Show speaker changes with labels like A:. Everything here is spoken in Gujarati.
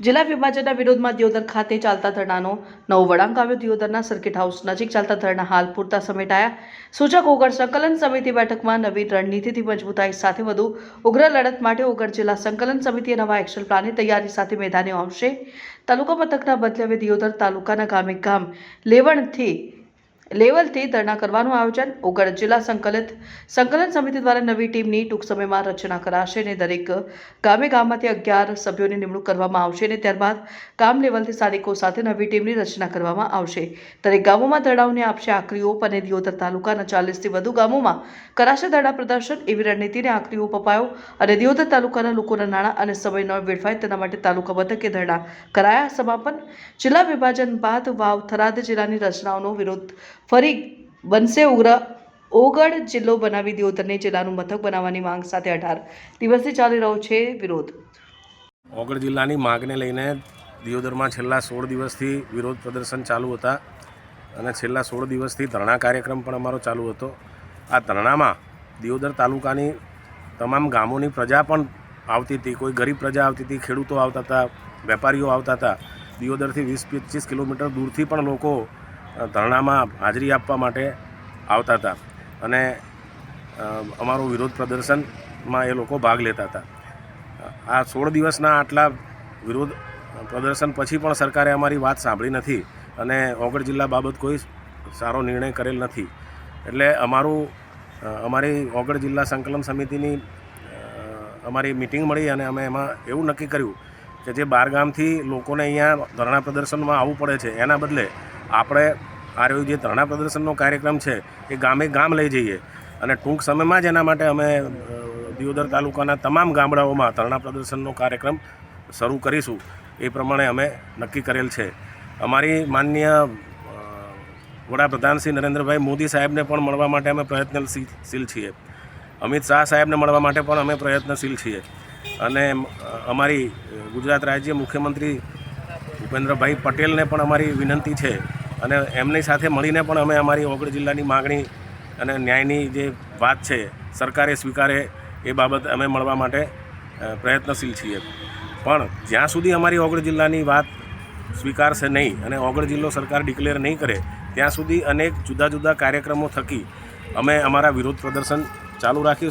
A: જિલ્લા વિભાજનના વિરોધમાં દિયોદર ખાતે ચાલતા ધરણાનો નવો વળાંક આવ્યો. દિયોદરના સર્કિટ હાઉસ નજીક ચાલતા ધરણા હાલ પૂરતા સમેટાયા. સૂચક ઓગળ સંકલન સમિતિ બેઠકમાં નવી રણનીતિથી મજબૂતાઈ સાથે વધુ ઉગ્ર લડત માટે ઓગળ જિલ્લા સંકલન સમિતિએ નવા એક્શન પ્લાનની તૈયારી સાથે મેદાને આવશે. તાલુકા મથકના બદલે હવે દિયોદર તાલુકાના ગામે ગામ લેવણથી લેવલથી ધરણા કરવાનું આયોજન ઓગણ જિલ્લા સંકલિત સંકલન સમિતિ દ્વારા નવી ટીમની ટૂંક સમયમાં રચના કરાશે અને દરેક ગામે ગામમાંથી અગિયાર સભ્યોની નિમણૂક કરવામાં આવશે અને ત્યારબાદ ગામ લેવલથી સ્થાનિકો સાથે નવી ટીમની રચના કરવામાં આવશે. દરેક ગામોમાં ધરણાઓને આપશે આખરી ઓપ અને દિયોદર તાલુકાના ચાલીસથી વધુ ગામોમાં કરાશે ધરણા પ્રદર્શન એવી રણનીતિને આખરી ઓપ અપાયો અને દિયોદર તાલુકાના લોકોના નાણાં અને સમય ન વેડફાય તેના માટે તાલુકા મથકે ધરણા કરાયા. સમાપન જિલ્લા વિભાજન બાદ વાવ થરાદ જિલ્લાની રચનાઓનો વિરોધ ફરી બનશે ઉગ્ર. ઓગળ જિલ્લો બનાવી દિયોદરને જિલ્લાનું મથક બનાવવાની માંગ સાથે અઢાર દિવસથી ચાલી રહ્યો છે વિરોધ.
B: ઓગળ જિલ્લાની માગને લઈને દિયોદરમાં છેલ્લા સોળ દિવસથી વિરોધ પ્રદર્શન ચાલુ હતા અને છેલ્લા સોળ દિવસથી ધરણા કાર્યક્રમ પણ અમારો ચાલુ હતો. આ ધરણામાં દિયોદર તાલુકાની તમામ ગામોની પ્રજા પણ આવતી હતી. કોઈ ગરીબ પ્રજા આવતી હતી, ખેડૂતો આવતા હતા, વેપારીઓ આવતા હતા. દિયોદરથી વીસ પચીસ કિલોમીટર દૂરથી પણ લોકો ધરણામાં હાજરી આપવા માટે આવતા હતા અને અમારું વિરોધ પ્રદર્શનમાં એ લોકો ભાગ લેતા હતા. આ સોળ દિવસના આટલા વિરોધ પ્રદર્શન પછી પણ સરકારે અમારી વાત સાંભળી નથી અને ઓગળ જિલ્લા બાબત કોઈ સારો નિર્ણય કરેલ નથી. એટલે અમારું અમારી ઓગળ જિલ્લા સંકલન સમિતિની અમારી મિટિંગ મળી અને અમે એમાં એવું નક્કી કર્યું કે જે બારગામથી લોકોને અહીંયા ધરણા પ્રદર્શનમાં આવવું પડે છે, એના બદલે આપણે આરોગ્ય જે ધરણા પ્રદર્શનનો કાર્યક્રમ છે, એ ગામે ગામ લઈ જઈએ. અને ટૂંક સમયમાં જ એના માટે અમે દિયોદર તાલુકાના તમામ ગામડાઓમાં ધરણા પ્રદર્શનનો કાર્યક્રમ શરૂ કરીશું. એ પ્રમાણે અમે નક્કી કરેલ છે. અમારી માનનીય વડાપ્રધાન શ્રી નરેન્દ્રભાઈ મોદી સાહેબને પણ મળવા માટે અમે પ્રયત્નશીલ છીએ. અમિત શાહ સાહેબને મળવા માટે પણ અમે પ્રયત્નશીલ છીએ. અને અમારી ગુજરાત રાજ્ય મુખ્યમંત્રી ભૂપેન્દ્રભાઈ પટેલને પણ અમારી વિનંતી છે અને એમની સાથે મળીને પણ અમે અમારી ઓગળ જિલ્લાની માગણી અને ન્યાયની જે વાત છે, સરકારે સ્વીકારે એ બાબત અમે મળવા માટે પ્રયત્નશીલ છીએ. પણ જ્યાં સુધી અમારી ઓગળ જિલ્લાની વાત સ્વીકારશે નહીં અને ઓગળ જિલ્લો સરકાર ડિક્લેર નહીં કરે, ત્યાં સુધી અનેક જુદા જુદા કાર્યક્રમો થકી અમે અમારા વિરોધ પ્રદર્શન ચાલુ રાખીશું